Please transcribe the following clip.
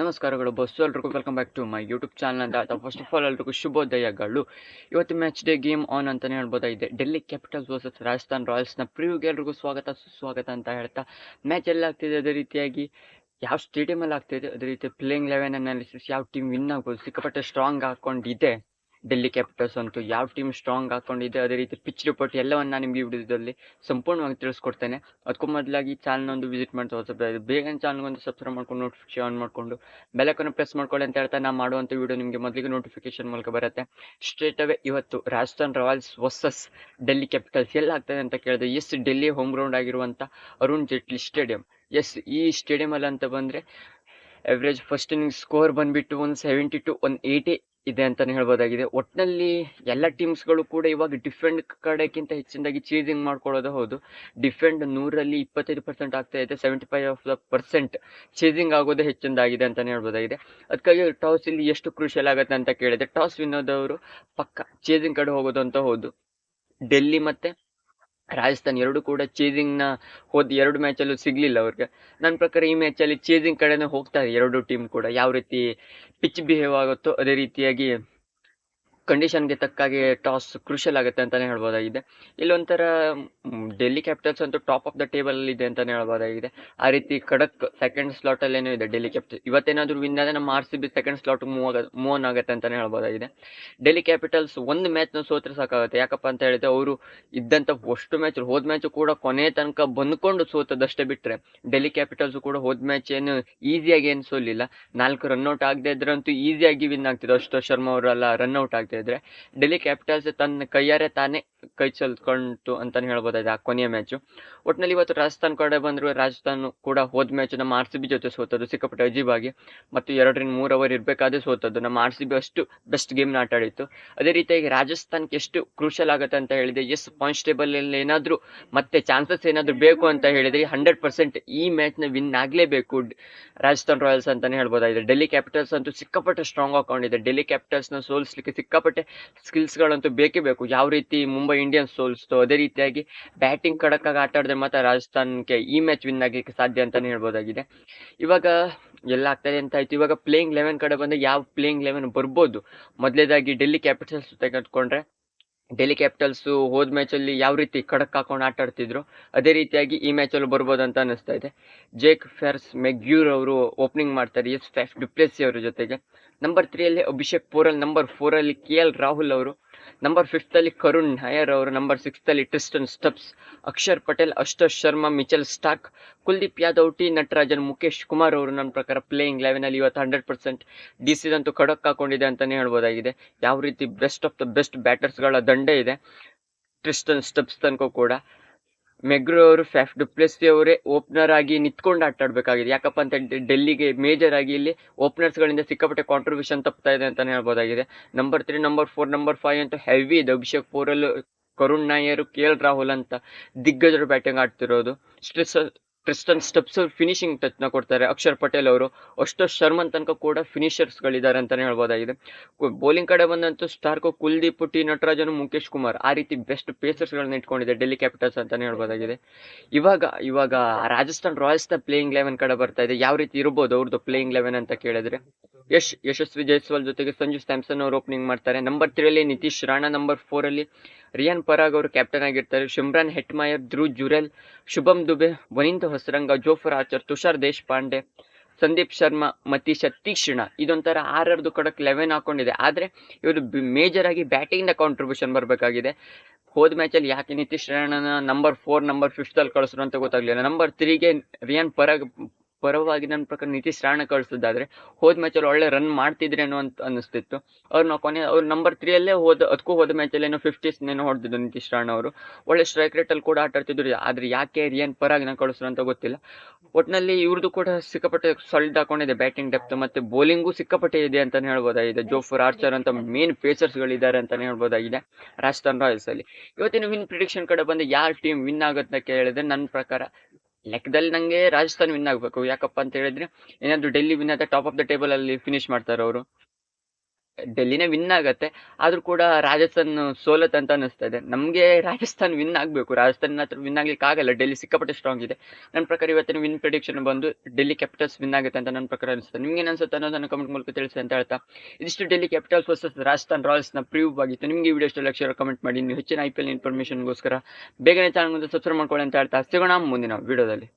ನಮಸ್ಕಾರಗಳು, ಬಸ್ಸು ಎಲ್ರಿಗೂ welcome back to my YouTube channel ಅಂತ ಫಸ್ಟ್ ಆಫ್ ಆಲ್ ಎಲ್ರಿಗೂ ಶುಭೋದಯಗಳು. ಇವತ್ತು ಮ್ಯಾಚ್ ಡೇ ಗೇಮ್ ಆನ್ ಅಂತಲೇ ಹೇಳ್ಬೋದಾಗಿದೆ ಡೆಲ್ಲಿ ಕ್ಯಾಪಿಟಲ್ಸ್ ವರ್ಸಸ್ ರಾಜಸ್ಥಾನ್ ರಾಯಲ್ಸ್ನ ಪ್ರಿವ್ಯೂಗೆ ಎಲ್ರಿಗೂ ಸ್ವಾಗತ, ಸುಸ್ವಾಗತ ಅಂತ ಹೇಳ್ತಾ ಮ್ಯಾಚ್ ಎಲ್ಲ ಆಗ್ತಿದೆ ಅದೇ ರೀತಿಯಾಗಿ. ಯಾವ ಸ್ಟೇಡಿಯಮಲ್ಲಿ ಆಗ್ತಿದೆ, ಅದೇ ರೀತಿ ಪ್ಲೇಯಿಂಗ್ ಲೆವೆನ್ ಅನಾಲಿಸಿಸ್ ಯಾವ ಟೀಮ್ ವಿನ್ ಆಗ್ಬೋದು, ಸಿಕ್ಕಾಪಟ್ಟೆ ಸ್ಟ್ರಾಂಗ್ ಹಾಕೊಂಡಿದೆ ಡೆಲ್ಲಿ ಕ್ಯಾಪಿಟಲ್ಸ್ ಅಂತು ಯಾವ ಟೀಮ್ ಸ್ಟ್ರಾಂಗ್ ಹಾಕೊಂಡಿದೆ, ಅದೇ ರೀತಿ ಪಿಚ್ ರಿಪೋರ್ಟ್ ಎಲ್ಲವನ್ನ ನಾನು ನಿಮಗೆ ವಿಡಿಯೋದಲ್ಲಿ ಸಂಪೂರ್ಣವಾಗಿ ತಿಳಿಸ್ಕೊಡ್ತೇನೆ. ಅದಕ್ಕೂ ಮೊದಲಾಗಿ ಚಾನಲ್ ಒಂದು ವಿಸಿಟ್ ಮಾಡ್ತಾ ಹೋಗ್ತಾ ಬೇಗ ಚಾನಲ್ಗೆ ಒಂದು ಸಬ್ಸ್ಕ್ರೈಬ್ ಮಾಡ್ಕೊಂಡು ನೋಟಿಫಿಕೇಶನ್ ಆನ್ ಮಾಡಿಕೊಂಡು ಬೆಲಕನ್ನು ಪ್ರೆಸ್ ಮಾಡ್ಕೊಳ್ಳಿ ಅಂತ ಹೇಳ್ತಾ ನಾನು ಮಾಡುವಂಥ ವಿಡಿಯೋ ನಿಮಗೆ ಮೊದಲಿಗೆ ನೋಟಿಫಿಕೇಶನ್ ಮೂಲಕ ಬರುತ್ತೆ. ಸ್ಟ್ರೇಟ್ ಅವೇ ಇವತ್ತು Rajasthan Royals versus Delhi Capitals ಎಲ್ಲ ಆಗ್ತದೆ ಅಂತ ಕೇಳಿದೆ ಎಸ್ ಡೆಲ್ಲಿ ಹೋಮ್ ಗ್ರೌಂಡ್ ಆಗಿರುವಂಥ ಅರುಣ್ ಜೇಟ್ಲಿ ಸ್ಟೇಡಿಯಂ ಎಸ್ ಈ ಸ್ಟೇಡಿಯಮಲ್ಲಿ ಅಂತ ಬಂದರೆ ಎವ್ರೇಜ್ ಫಸ್ಟ್ ಇನ್ನಿಂಗ್ ಸ್ಕೋರ್ ಬಂದ್ಬಿಟ್ಟು ಒಂದು ಸೆವೆಂಟಿ ಟು ಒಂದು ಏಯ್ಟಿ ಇದೆ ಅಂತಲೇ ಹೇಳ್ಬೋದಾಗಿದೆ. ಒಟ್ಟಿನಲ್ಲಿ ಎಲ್ಲ ಟೀಮ್ಸ್ಗಳು ಕೂಡ ಇವಾಗ ಡಿಫೆಂಡ್ ಕಡೆಗಿಂತ ಹೆಚ್ಚಿನದಾಗಿ ಚೇಸಿಂಗ್ ಮಾಡ್ಕೊಳ್ಳೋದು ಹೌದು. ಡಿಫೆಂಡ್ ನೂರಲ್ಲಿ ಇಪ್ಪತ್ತೈದು ಪರ್ಸೆಂಟ್ ಆಗ್ತಾ ಇದೆ seventy five of the percent chasing ಆಗೋದು ಹೆಚ್ಚಿನದಾಗಿದೆ ಅಂತಲೇ ಹೇಳ್ಬೋದಾಗಿದೆ. ಅದಕ್ಕಾಗಿ ಟಾಸ್ ಇಲ್ಲಿ ಎಷ್ಟು ಕ್ರೂಷಿಯಲ್ ಆಗುತ್ತೆ ಅಂತ ಕೇಳಿದೆ ಟಾಸ್ ವಿನ್ನೋದವರು ಪಕ್ಕ ಚೇಸಿಂಗ್ ಕಡೆ ಹೋಗೋದು ಅಂತ ಹೌದು. ಡೆಲ್ಲಿ ಮತ್ತೆ ರಾಜಸ್ಥಾನ್ ಎರಡು ಕೂಡ ಚೇಸಿಂಗ್ನ ಹೋದ ಎರಡು ಮ್ಯಾಚಲ್ಲೂ ಸಿಗಲಿಲ್ಲ ಅವ್ರಿಗೆ. ನನ್ನ ಪ್ರಕಾರ ಈ ಮ್ಯಾಚಲ್ಲಿ ಚೇಸಿಂಗ್ ಕಡೆನೇ ಹೋಗ್ತಾರೆ ಎರಡು ಟೀಮ್ ಕೂಡ. ಯಾವ ರೀತಿ ಪಿಚ್ ಬಿಹೇವ್ ಆಗುತ್ತೋ ಅದೇ ರೀತಿಯಾಗಿ ಕಂಡೀಷನ್ಗೆ ತಕ್ಕಾಗೆ ಟಾಸ್ ಕ್ರೂಷಲ್ ಆಗುತ್ತೆ ಅಂತಲೇ ಹೇಳ್ಬೋದಾಗಿದೆ. ಇಲ್ಲೊಂಥರ ಡೆಲ್ಲಿ ಕ್ಯಾಪಿಟಲ್ಸ್ ಅಂತೂ ಟಾಪ್ ಆಫ್ ದ ಟೇಬಲ್ ಇದೆ ಅಂತಲೇ ಹೇಳ್ಬೋದಾಗಿದೆ. ಆ ರೀತಿ ಕಡಕ್ ಸೆಕೆಂಡ್ ಸ್ಲಾಟಲ್ಲೇನೋ ಇದೆ ಡೆಲ್ಲಿ ಕ್ಯಾಪಿಟಲ್ ಇವತ್ತೇನಾದರೂ ವಿನ್ ಆದರೆ ನಮ್ಮ R C B second slot move ಆಗ ಮೂವ್ ಆನ್ ಆಗುತ್ತೆ ಅಂತಲೇ ಹೇಳ್ಬೋದಾಗಿದೆ. ಡೆಲ್ಲಿ ಕ್ಯಾಪಿಟಲ್ಸ್ ಒಂದು ಮ್ಯಾಚ್ನ ಸೋತ್ರೆ ಸಾಕಾಗುತ್ತೆ. ಯಾಕಪ್ಪ ಅಂತ ಹೇಳಿದ್ರೆ ಅವರು ಇದ್ದಂಥ ಅಷ್ಟು ಮ್ಯಾಚ್ ಹೋದ ಮ್ಯಾಚ್ ಕೂಡ ಕೊನೆ ತನಕ ಬಂದ್ಕೊಂಡು ಸೋತದಷ್ಟೇ ಬಿಟ್ಟರೆ ಡೆಲ್ಲಿ ಕ್ಯಾಪಿಟಲ್ಸ್ ಕೂಡ ಹೋದ ಮ್ಯಾಚ್ ಏನು ಈಸಿಯಾಗಿ ಏನು ಸೋಲಿಲ್ಲ. ನಾಲ್ಕು ರನ್ಔಟ್ ಆಗದೆ ಇದ್ರಂತೂ ಈಸಿಯಾಗಿ ವಿನ್ ಆಗ್ತಿದ್ರು ಅಷ್ಟೋ ಶರ್ಮಾ ಅವರೆಲ್ಲ ರನ್ಔಟ್ ಆಗ್ತಾ ಇದ್ರೆ ಡೆಲ್ಲಿ ಕ್ಯಾಪಿಟಲ್ಸ್ ತನ್ನ ಕೈಯಾರೆ ತಾನೇ ಕೈ ಚಲ್ಕೊಂಡು ಅಂತಾನೆ ಹೇಳ್ಬೋದಾಗಿದೆ ಆ ಕೊನೆಯ ಮ್ಯಾಚು. ಒಟ್ಟಿನಲ್ಲಿ ಇವತ್ತು ರಾಜಸ್ಥಾನ್ ಕಡೆ ಬಂದ್ರು, ರಾಜಸ್ಥಾನ್ ಕೂಡ ಹೋದ ಮ್ಯಾಚ್ ನಮ್ಮ ಆರ್ ಸಿ ಬಿ ಜೊತೆ ಸೋತದ್ದು, ಸಿಕ್ಕಾಪಟ್ಟೆ ಅಜೀಬಾಗಿ ಮತ್ತು ಎರಡರಿಂದ ಮೂರು ಅವರ್ ಇರಬೇಕಾದ್ರೆ ಸೋತದ್ದು. ನಮ್ಮ ಆರ್ ಸಿ ಬಿ ಅಷ್ಟು ಬೆಸ್ಟ್ ಗೇಮ್ನ ಆಟ ಆಡಿತ್ತು. ಅದೇ ರೀತಿಯಾಗಿ ರಾಜಸ್ಥಾನ್ಗೆ ಎಷ್ಟು ಕ್ರೂಷಲ್ ಆಗುತ್ತೆ ಅಂತ ಹೇಳಿದೆ ಎಸ್ ಕಾನ್ಸ್ಟೇಬಲ್ ಏನಾದರೂ ಮತ್ತೆ ಚಾನ್ಸಸ್ ಏನಾದರೂ ಬೇಕು ಅಂತ ಹೇಳಿದ್ರೆ, ಹಂಡ್ರೆಡ್ ಪರ್ಸೆಂಟ್ ಈ ಮ್ಯಾಚ್ನ ವಿನ್ ಆಗಲೇಬೇಕು ರಾಜಸ್ಥಾನ್ ರಾಯಲ್ಸ್ ಅಂತಾನೆ ಹೇಳ್ಬೋದಾಗಿದೆ. ಡೆಲ್ಲಿ ಕ್ಯಾಪಿಟಲ್ಸ್ ಅಂತೂ ಸಿಕ್ಕಾಪಟ್ಟೆ ಸ್ಟ್ರಾಂಗ್ ಹಾಕೊಂಡಿದೆ. ಡೆಲ್ಲಿ ಕ್ಯಾಪಿಟಲ್ಸ್ನ ಸೋಲಿಸ್ಲಿಕ್ಕೆ ಸಿಕ್ಕಾಪಟ್ಟೆ ಸ್ಕಿಲ್ಸ್ಗಳಂತೂ ಬೇಕೇ ಬೇಕು. ಯಾವ ರೀತಿ ಮುಂಬೈ ಇಂಡಿಯನ್ಸ್ ಸೋಲಿಸ್ತು, ಅದೇ ರೀತಿಯಾಗಿ ಬ್ಯಾಟಿಂಗ್ ಕಡಕ್ಕಾಗಿ ಆಟ ಆಡಿದ್ರೆ ಮಾತ್ರ ರಾಜಸ್ಥಾನ್ಗೆ ಈ ಮ್ಯಾಚ್ ವಿನ್ ಆಗಲಿಕ್ಕೆ ಸಾಧ್ಯ ಅಂತಲೇ ಹೇಳ್ಬೋದಾಗಿದೆ. ಇವಾಗ ಎಲ್ಲ ಆಗ್ತದೆ ಅಂತ ಆಯ್ತು. ಇವಾಗ ಪ್ಲೇಯಿಂಗ್ ಲೆವೆನ್ ಕಡೆ ಬಂದಾಗ ಯಾವ ಪ್ಲೇಯಿಂಗ್ ಲೆವೆನ್ ಬರ್ಬೋದು? ಮೊದಲೇದಾಗಿ ಡೆಲ್ಲಿ ಕ್ಯಾಪಿಟಲ್ಸ್ ತೆಗೆದುಕೊಂಡ್ರೆ ಡೆಲ್ಲಿ ಕ್ಯಾಪಿಟಲ್ಸು ಹೋದ ಮ್ಯಾಚಲ್ಲಿ ಯಾವ ರೀತಿ ಖಡಕ್ ಹಾಕೊಂಡು ಆಟ ಆಡ್ತಿದ್ರು, ಅದೇ ರೀತಿಯಾಗಿ ಈ ಮ್ಯಾಚಲ್ಲೂ ಬರ್ಬೋದು ಅಂತ ಅನಿಸ್ತಾ ಇದೆ. ಜೇಕ್ ಫೆರ್ಸ್ ಮೆಗ್ಯೂರ್ ಅವರು ಓಪನಿಂಗ್ ಮಾಡ್ತಾರೆ ಎಸ್ ಫೆಫ್ ಡಿಪ್ಲೆಸಿ ಅವರ ಜೊತೆಗೆ. ನಂಬರ್ ತ್ರೀಯಲ್ಲಿ ಅಭಿಷೇಕ್ ಪೋರಲ್ ನಂಬರ್ ಫೋರಲ್ಲಿ ಕೆ ಎಲ್ ರಾಹುಲ್ ಅವರು ನಂಬರ್ ಫಿಫ್ತಲ್ಲಿ ಕರುಣ್ ನಾಯರ್ ಅವರು number ಸಿಕ್ಸ್ತಲ್ಲಿ Tristan Stubbs, Akshar Patel Ashutosh Sharma, Mitchell Starc, Kuldeep Yadav, T Natarajan Mukesh Kumar ಅವರು ನನ್ನ ಪ್ರಕಾರ ಪ್ಲೇಯಿಂಗ್ ಲೆವೆನಲ್ಲಿ ಇವತ್ತು ಹಂಡ್ರೆಡ್ ಪರ್ಸೆಂಟ್ ಡಿ ಅಂತೂ ಖಡಕ್ ಹಾಕೊಂಡಿದೆ ಅಂತಲೇ ಹೇಳ್ಬೋದಾಗಿದೆ. ಯಾವ ರೀತಿ ಬೆಸ್ಟ್ ಆಫ್ ದ ಬೆಸ್ಟ್ ಬ್ಯಾಟರ್ಸ್ಗಳ ದಂಡೆ ಇದೆ, ಟ್ರಿಸ್ಟನ್ ಸ್ಟಬ್ಸ್ ತನಕ ಕೂಡ. ಮೆಗ್ರೋ ಅವರು ಫೆಫ್ ಡುಪ್ಲೆಸಿ ಅವರೇ ಓಪನರ್ ಆಗಿ ನಿಂತ್ಕೊಂಡು ಆಟ ಆಡಬೇಕಾಗಿದೆ ಯಾಕಪ್ಪ ಅಂತ ಹೇಳಿದ್ರೆ ಡೆಲ್ಲಿಗೆ ಮೇಜರ್ ಆಗಿ ಇಲ್ಲಿ ಓಪನರ್ಸ್ಗಳಿಂದ ಸಿಕ್ಕಾಪಟ್ಟೆ ಕಾಂಟ್ರಿಬ್ಯೂಷನ್ ತಪ್ತಾ ಇದೆ ಅಂತಲೇ ಹೇಳ್ಬೋದಾಗಿದೆ. Number three number four number five ಅಂತ ಹೆವಿ ಇದೆ. ಅಭಿಷೇಕ್ ಪೋರಲ್, ಕರುಣ್ ನಾಯರ್, ಕೆ ಎಲ್ ರಾಹುಲ್ ಅಂತ ದಿಗ್ಗಜರು ಬ್ಯಾಟಿಂಗ್ ಆಡ್ತಿರೋದು. ಸ್ಟ್ರೆಸ್ ಟ್ರಿಸ್ಟನ್ ಸ್ಟೆಪ್ಸ್ ಫಿನಿಶಿಂಗ್ ಟಚ್ನ ಕೊಡ್ತಾರೆ. ಅಕ್ಷರ್ ಪಟೇಲ್ ಅವರು ಅಷ್ಟು ಶರ್ಮನ್ ತನಕ ಕೂಡ ಫಿನಿಷರ್ಸ್ ಗಳಿದ್ದಾರೆ ಅಂತಾನೆ ಹೇಳ್ಬೋದಾಗಿದೆ. ಬೌಲಿಂಗ್ ಕಡೆ ಬಂದಂತೂ ಸ್ಟಾರ್ಕ್ ಕುಲ್ದೀಪ್, ಟಿ ನಟರಾಜನ್ ಮುಖೇಶ್ ಕುಮಾರ್ ಆ ರೀತಿ ಬೆಸ್ಟ್ ಪೇಸರ್ಸ್ಗಳನ್ನ ಇಟ್ಕೊಂಡಿದೆ ಡೆಲ್ಲಿ ಕ್ಯಾಪಿಟಲ್ಸ್ ಅಂತಾನೆ ಹೇಳ್ಬೋದಾಗಿದೆ. ಇವಾಗ ಇವಾಗ ರಾಜಸ್ಥಾನ್ ರಾಯಲ್ಸ್ನ ಪ್ಲೇಯಿಂಗ್ ಲೆವೆನ್ ಕಡೆ ಬರ್ತಾ ಇದೆ. ಯಾವ ರೀತಿ ಇರ್ಬೋದು ಅವ್ರದ್ದು ಪ್ಲೇಯಿಂಗ್ ಲೆವೆನ್ ಅಂತ ಕೇಳಿದ್ರೆ? ಯಶ್, ಯಶಸ್ವಿ ಜೈಸ್ವಾಲ್ ಜೊತೆಗೆ ಸಂಜು ಸ್ಯಾಮ್ಸನ್ ಅವರು ಓಪನಿಂಗ್ ಮಾಡ್ತಾರೆ. ನಂಬರ್ ತ್ರೀಯಲ್ಲಿ ನಿತೀಶ್ ರಾಣಾ ನಂಬರ್ ಫೋರಲ್ಲಿ ರಿಯಾನ್ ಪರಾಗ್ ಅವರು ಕ್ಯಾಪ್ಟನ್ ಆಗಿರ್ತಾರೆ. ಶಿಮ್ರಾನ್ ಹೆಟ್ಮಾಯರ್, ಧ್ರುವ್ ಜುರೆಲ್ ಶುಭಮ್ ದುಬೆ ವನಿಂದ ಹೊಸರಂಗ, ಜೋಫರ್ ಆಚರ್, ತುಷಾರ್ ದೇಶಪಾಂಡೆ, ಸಂದೀಪ್ ಶರ್ಮಾ ಮತೀಶ ತೀಕ್ಷ್ಣ ಇದೊಂಥರ ಆರರದು ಕಡಕ್ ಲೆವೆನ್ ಹಾಕೊಂಡಿದೆ. ಆದರೆ ಇವರು ಮೇಜರ್ ಆಗಿ ಬ್ಯಾಟಿಂಗ್ನ ಕಾಂಟ್ರಿಬ್ಯೂಷನ್ ಬರಬೇಕಾಗಿದೆ. ಹೋದ ಮ್ಯಾಚಲ್ಲಿ ಯಾಕೆ ನಿತೀಶ್ ರಾಣನ ನಂಬರ್ ಫೋರ್ ನಂಬರ್ ಫಿಫ್ತಲ್ಲಿ ಕಳಿಸ್ರು ಅಂತ ಗೊತ್ತಾಗಲಿಲ್ಲ. ನಂಬರ್ ತ್ರೀಗೆ ರಿಯಾನ್ ಪರಾಗ್ ಪರವಾಗಿ ನನ್ನ ಪ್ರಕಾರ ನಿತೀಶ್ ರಾಣ ಕಳಿಸೋದಾದ್ರೆ ಹೋದ ಮ್ಯಾಚಲ್ಲಿ ಒಳ್ಳೆ ರನ್ ಮಾಡ್ತಿದ್ರೇನೋ ಅಂತ ಅನಿಸ್ತಿತ್ತು ಅವ್ರು ನಾವು ಕೊನೆ, ಅವ್ರು ನಂಬರ್ ತ್ರೀಯಲ್ಲೇ ಹೋದ ಅದಕ್ಕೂ ಹೋದ ಮ್ಯಾಚಲ್ಲಿ ಏನೋ ಫಿಫ್ಟೀಸ್ ಏನೋ ಹೊಡೆದಿದ್ದು ನಿತೀಶ್ ರಾಣ ಅವರು. ಒಳ್ಳೆ ಸ್ಟ್ರೈಕ್ ರೇಟಲ್ಲಿ ಕೂಡ ಆಟ ಆಡ್ತಿದ್ರು. ಆದರೆ ಯಾಕೆ ರಿಯನ್ ಪರಾಗ್ನ ಕಳಿಸ್ರು ಅಂತ ಗೊತ್ತಿಲ್ಲ. ಒಟ್ಟಿನಲ್ಲಿ ಇವ್ರದ್ದು ಕೂಡ ಸಿಕ್ಕಾಪಟ್ಟೆ ಸಾಲಿಡ್ ಹಾಕೊಂಡಿದೆ ಬ್ಯಾಟಿಂಗ್ ಡೆಪ್ತ್ ಮತ್ತೆ ಬೌಲಿಂಗು ಸಿಕ್ಕಾಪಟ್ಟೆ ಇದೆ ಅಂತಲೇ ಹೇಳ್ಬೋದಾಗಿದೆ. ಜೋಫರ್ ಆರ್ಚರ್ ಅಂತ ಮೇನ್ ಪೇಸರ್ಸ್ಗಳಿದ್ದಾರೆ ಅಂತಲೇ ಹೇಳ್ಬೋದಾಗಿದೆ ರಾಜಸ್ಥಾನ್ ರಾಯಲ್ಸ್ ಅಲ್ಲಿ. ಇವತ್ತಿನ ವಿನ್ ಪ್ರಿಡಿಕ್ಷನ್ ಕಡೆ ಬಂದು ಯಾರು ಟೀಮ್ ವಿನ್ ಆಗುತ್ತೆ ಅಂತ ಕೇಳಿದ್ರೆ ನನ್ನ ಪ್ರಕಾರ ಲೆಕ್ಕದಲ್ಲಿ ನಂಗೆ ರಾಜಸ್ಥಾನ್ ವಿನ್ ಆಗ್ಬೇಕು. ಯಾಕಪ್ಪ ಅಂತ ಹೇಳಿದ್ರೆ ಏನಾದ್ರು ಡೆಲ್ಲಿ ವಿನ್ ಆದ ಟಾಪ್ ಆಫ್ ದ ಟೇಬಲ್ ಅಲ್ಲಿ ಫಿನಿಶ್ ಮಾಡ್ತಾರೆ ಅವರು ಡೆಲ್ಲಿನೇ ವಿನ್ ಆಗತ್ತೆ. ಆದ್ರೂ ಕೂಡ ರಾಜಸ್ಥಾನ್ ಸೋಲತ್ ಅಂತ ಅನಿಸ್ತಾ ಇದೆ. ನಮಗೆ ರಾಜಸ್ಥಾನ್ ವಿನ್ ಆಗಬೇಕು. ರಾಜಸ್ಥಾನ್ ಹತ್ರ ವಿನ್ ಆಗ್ಲಿಕ್ಕೆ ಆಗಲ್ಲ. ಡೆಲ್ಲಿ ಸಿಕ್ಕಾಪಟ್ಟೆ ಸ್ಟ್ರಾಂಗ್ ಇದೆ. ನನ್ನ ಪ್ರಕಾರ ಇವತ್ತಿನ ವಿನ್ ಪ್ರಿಡಿಕ್ಷನ್ ಬಂದು ಡೆಲ್ಲಿ ಕ್ಯಾಪಿಟಲ್ಸ್ ವಿನ್ ಆಗುತ್ತೆ ಅಂತ ನನ್ನ ಪ್ರಕಾರ ಅನಿಸ್ತದೆ ನಿಮ್ಗೆ ಅನ್ನೋದು ನನ್ನ ಕಮೆಂಟ್ ಮೂಲಕ ತಿಳಿಸಿ ಅಂತ ಹೇಳ್ತಾ. ಇದಿಷ್ಟು ಡೆಲ್ಲಿ ಕ್ಯಾಪಿಟಲ್ಸ್ ವರ್ಸಸ್ ರಾಜಸ್ಥಾನ್ನ ಪ್ರೀವ್ ಆಗಿತ್ತು. ನಿಮಗೆ ವಿಡಿಯೋ ಇಷ್ಟ ಲಕ್ಷ ಕಮೆಂಟ್ ಮಾಡಿ. ನೀವು ಹೆಚ್ಚಿನ ಐ ಪಿ ಎಲ್ ಇನ್ಫಾರ್ಮೇಷನ್ಗೋಸ್ಕರ ಬೇಗನೆ ಚಾನಲ್ ಮುಂದೆ ಸಬ್ಸ್ಕ್ರೈಬ್ ಮಾಡ್ಕೊಳ್ಳಿ ಅಂತ ಹೇಳ್ತಾ. ಸಿಗೋಣ ಮುಂದಿನ ವಿಡಿಯೋದಲ್ಲಿ